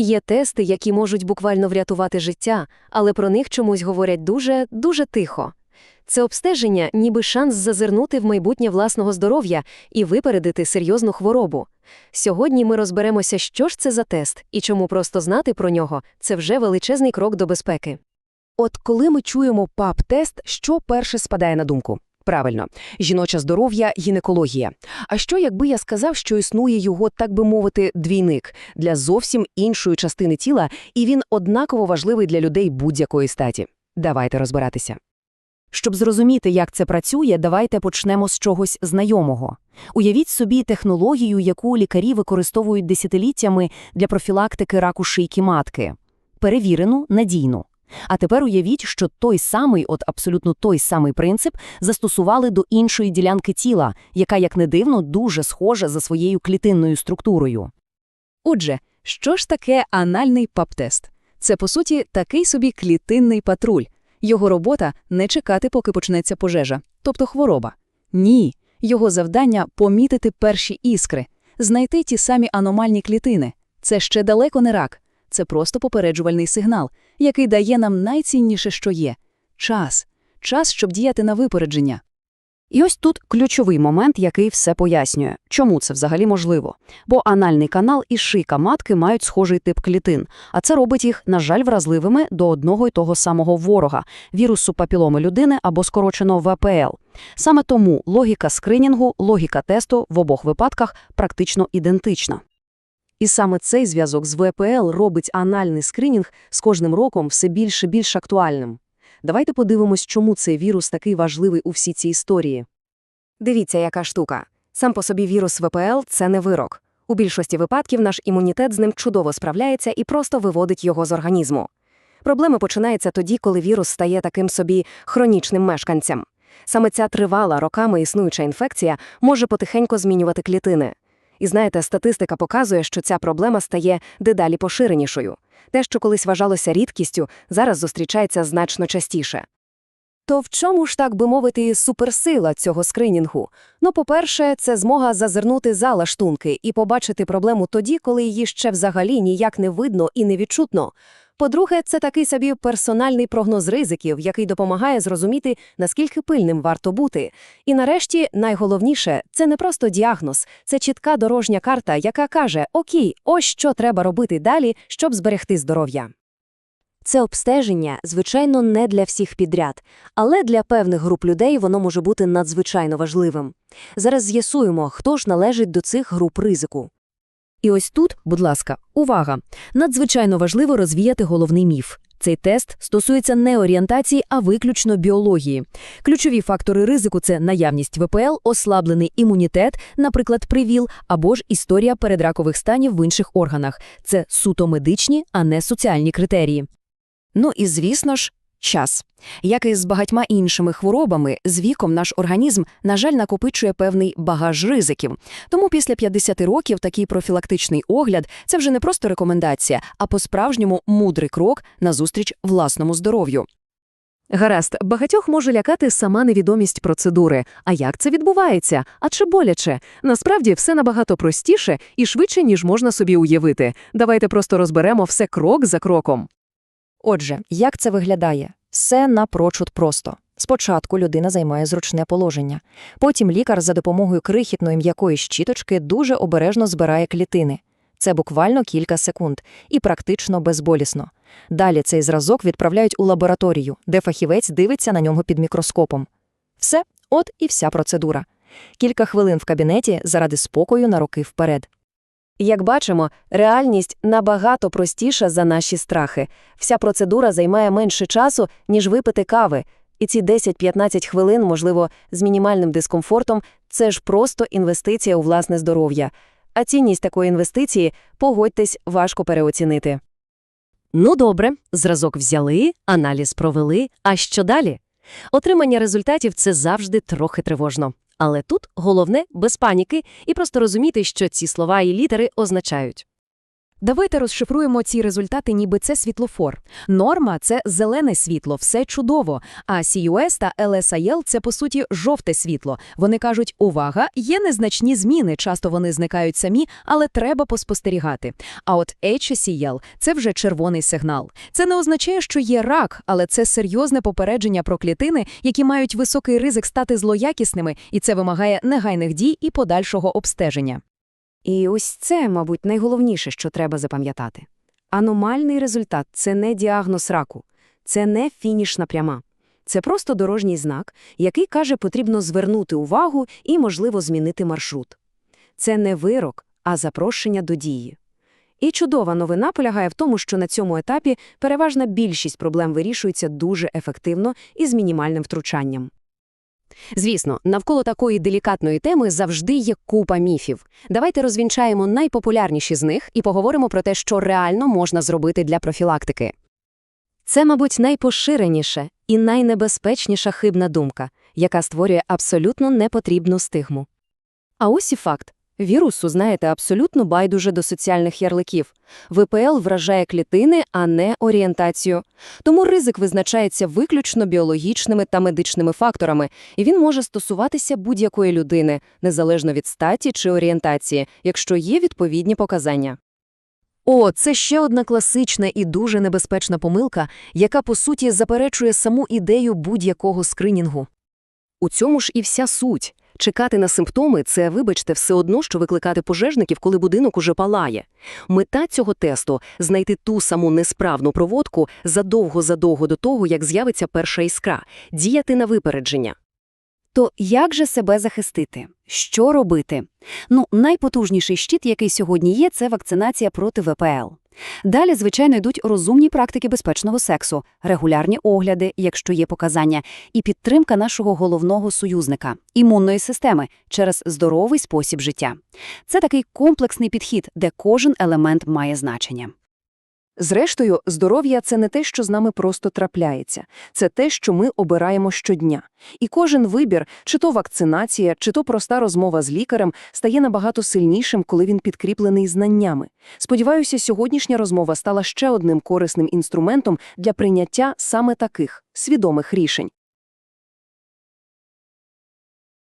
Є тести, які можуть буквально врятувати життя, але про них чомусь говорять дуже, дуже тихо. Це обстеження ніби шанс зазирнути в майбутнє власного здоров'я і випередити серйозну хворобу. Сьогодні ми розберемося, що ж це за тест і чому просто знати про нього це вже величезний крок до безпеки. От коли ми чуємо ПАП-тест, що перше спадає на думку? Правильно, жіноче здоров'я, гінекологія. А що, якби я сказав, що існує його, так би мовити, двійник для зовсім іншої частини тіла, і він однаково важливий для людей будь-якої статі? Давайте розбиратися. Щоб зрозуміти, як це працює, давайте почнемо з чогось знайомого. Уявіть собі технологію, яку лікарі використовують десятиліттями для профілактики раку шийки матки. Перевірену, надійну. А тепер уявіть, що той самий, от абсолютно той самий принцип, застосували до іншої ділянки тіла, яка, як не дивно, дуже схожа за своєю клітинною структурою. Отже, що ж таке анальний ПАП-тест? Це, по суті, такий собі клітинний патруль. Його робота – не чекати, поки почнеться пожежа, тобто хвороба. Ні, його завдання – помітити перші іскри, знайти ті самі аномальні клітини. Це ще далеко не рак, це просто попереджувальний сигнал, який дає нам найцінніше, що є – час. Час, щоб діяти на випередження. І ось тут ключовий момент, який все пояснює, чому це взагалі можливо. Бо анальний канал і шийка матки мають схожий тип клітин, а це робить їх, на жаль, вразливими до одного й того самого ворога – вірусу папіломи людини або скорочено ВПЛ. Саме тому логіка скринінгу, логіка тесту в обох випадках практично ідентична. І саме цей зв'язок з ВПЛ робить анальний скринінг з кожним роком все більше більш актуальним. Давайте подивимось, чому цей вірус такий важливий у всій цій історії. Дивіться, яка штука. Сам по собі вірус ВПЛ – це не вирок. У більшості випадків наш імунітет з ним чудово справляється і просто виводить його з організму. Проблеми починаються тоді, коли вірус стає таким собі хронічним мешканцем. Саме ця тривала, роками існуюча інфекція може потихеньку змінювати клітини. І знаєте, статистика показує, що ця проблема стає дедалі поширенішою. Те, що колись вважалося рідкістю, зараз зустрічається значно частіше. То в чому ж, так би мовити, суперсила цього скринінгу? Ну, по-перше, це змога зазирнути за лаштунки і побачити проблему тоді, коли її ще взагалі ніяк не видно і не відчутно. По-друге, це такий собі персональний прогноз ризиків, який допомагає зрозуміти, наскільки пильним варто бути. І нарешті, найголовніше, це не просто діагноз, це чітка дорожня карта, яка каже: Окей, ось що треба робити далі, щоб зберегти здоров'я. Це обстеження, звичайно, не для всіх підряд, але для певних груп людей воно може бути надзвичайно важливим. Зараз з'ясуємо, хто ж належить до цих груп ризику. І ось тут, будь ласка, увага! Надзвичайно важливо розвіяти головний міф. Цей тест стосується не орієнтації, а виключно біології. Ключові фактори ризику це наявність ВПЛ, ослаблений імунітет, наприклад, привіл, або ж історія передракових станів в інших органах. Це суто медичні, а не соціальні критерії. Ну і, звісно ж, час. Як і з багатьма іншими хворобами, з віком наш організм, на жаль, накопичує певний багаж ризиків. Тому після 50 років такий профілактичний огляд – це вже не просто рекомендація, а по-справжньому мудрий крок назустріч власному здоров'ю. Гаразд, багатьох може лякати сама невідомість процедури. А як це відбувається? А чи боляче? Насправді все набагато простіше і швидше, ніж можна собі уявити. Давайте просто розберемо все крок за кроком. Отже, як це виглядає? Все напрочуд просто. Спочатку людина займає зручне положення. Потім лікар за допомогою крихітної м'якої щіточки дуже обережно збирає клітини. Це буквально кілька секунд і практично безболісно. Далі цей зразок відправляють у лабораторію, де фахівець дивиться на нього під мікроскопом. Все, от і вся процедура. Кілька хвилин в кабінеті заради спокою на роки вперед. Як бачимо, реальність набагато простіша за наші страхи. Вся процедура займає менше часу, ніж випити кави. І ці 10-15 хвилин, можливо, з мінімальним дискомфортом, це ж просто інвестиція у власне здоров'я. А цінність такої інвестиції, погодьтесь, важко переоцінити. Ну добре, зразок взяли, аналіз провели. А що далі? Отримання результатів це завжди трохи тривожно. Але тут головне без паніки і просто розуміти, що ці слова і літери означають. Давайте розшифруємо ці результати, ніби це світлофор. Норма – це зелене світло, все чудово. А CUS та LSIL – це, по суті, жовте світло. Вони кажуть, увага, є незначні зміни, часто вони зникають самі, але треба поспостерігати. А от HCL – це вже червоний сигнал. Це не означає, що є рак, але це серйозне попередження про клітини, які мають високий ризик стати злоякісними, і це вимагає негайних дій і подальшого обстеження. І ось це, мабуть, найголовніше, що треба запам'ятати. Аномальний результат – це не діагноз раку, це не фінішна пряма. Це просто дорожній знак, який каже, потрібно звернути увагу і, можливо, змінити маршрут. Це не вирок, а запрошення до дії. І чудова новина полягає в тому, що на цьому етапі переважна більшість проблем вирішується дуже ефективно і з мінімальним втручанням. Звісно, навколо такої делікатної теми завжди є купа міфів. Давайте розвінчаємо найпопулярніші з них і поговоримо про те, що реально можна зробити для профілактики. Це, мабуть, найпоширеніша і найнебезпечніша хибна думка, яка створює абсолютно непотрібну стигму. А ось і факт. Вірусу, знаєте, абсолютно байдуже до соціальних ярликів. ВПЛ вражає клітини, а не орієнтацію. Тому ризик визначається виключно біологічними та медичними факторами, і він може стосуватися будь-якої людини, незалежно від статі чи орієнтації, якщо є відповідні показання. О, це ще одна класична і дуже небезпечна помилка, яка, по суті, заперечує саму ідею будь-якого скринінгу. У цьому ж і вся суть. Чекати на симптоми – це, вибачте, все одно, що викликати пожежників, коли будинок уже палає. Мета цього тесту – знайти ту саму несправну проводку задовго-задовго до того, як з'явиться перша іскра, діяти на випередження. То як же себе захистити? Що робити? Ну, найпотужніший щит, який сьогодні є, це вакцинація проти ВПЛ. Далі, звичайно, йдуть розумні практики безпечного сексу, регулярні огляди, якщо є показання, і підтримка нашого головного союзника – імунної системи через здоровий спосіб життя. Це такий комплексний підхід, де кожен елемент має значення. Зрештою, здоров'я – це не те, що з нами просто трапляється. Це те, що ми обираємо щодня. І кожен вибір, чи то вакцинація, чи то проста розмова з лікарем, стає набагато сильнішим, коли він підкріплений знаннями. Сподіваюся, сьогоднішня розмова стала ще одним корисним інструментом для прийняття саме таких свідомих рішень.